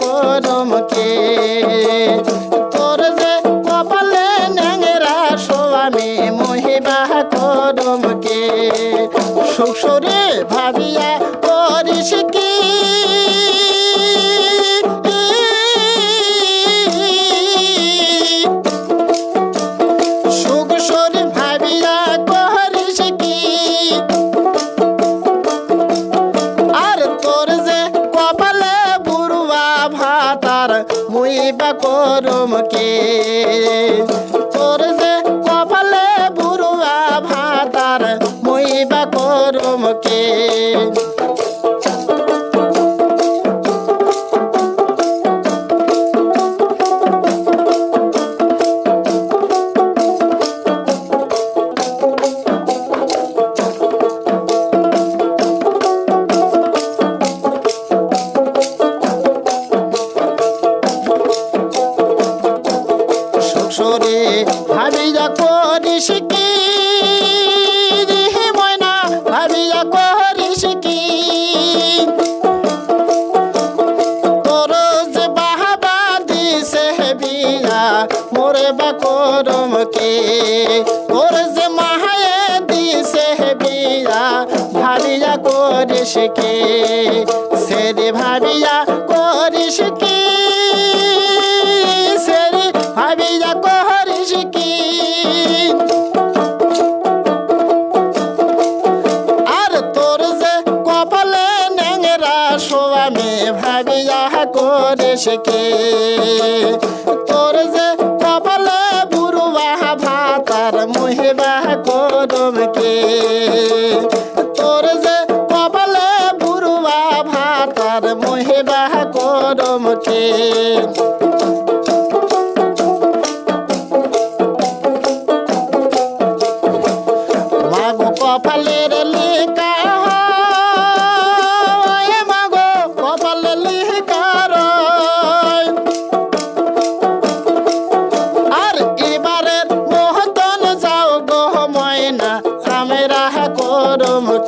করমকে তোর যে কপালে ন্যাংরা সোয়ামী মহিবা করমকে শ্বশুরে ভাবিয়া ভাতার মুই বা করুম কে? তোর যে কপালে বুড়ুয়া ভাতার মুই বা করুম কে? ভাবিয়া করিস কি? ময়না, ভাবিয়া করিস কি? তোর যে বাহাবা দিছে বিয়া, মোরে বা করম কে? তোর যে মাহায়ে দিছে বিয়া, ভাবিয়া করিস কে? ভাবিয়া করিস কে? তোর যে কপালে বুড়ুয়া, ভাতার মুহেবা করম কে? তোর যে কপালে বুড়ুয়া, ভাতার মুহেবা করম কে? কপালের লেখা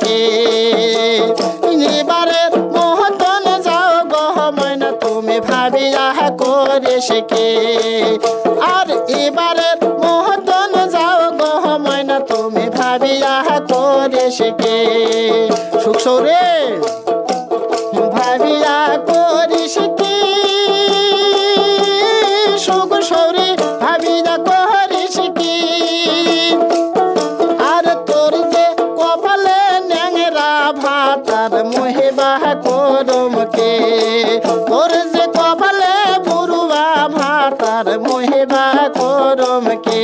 কে এবারের মহতন যাও গহ ময়না, তুমি ভাবিয়া করে শেখে। আর এবারের মহতন যাও গহ ময়না, তুমি ভাবিয়া করে শেখে। সুখসরে ভাবিয়া মোহেবা করম কে তোর যে কপালে বুড়ুয়া ভাতার মোহেবা করম কে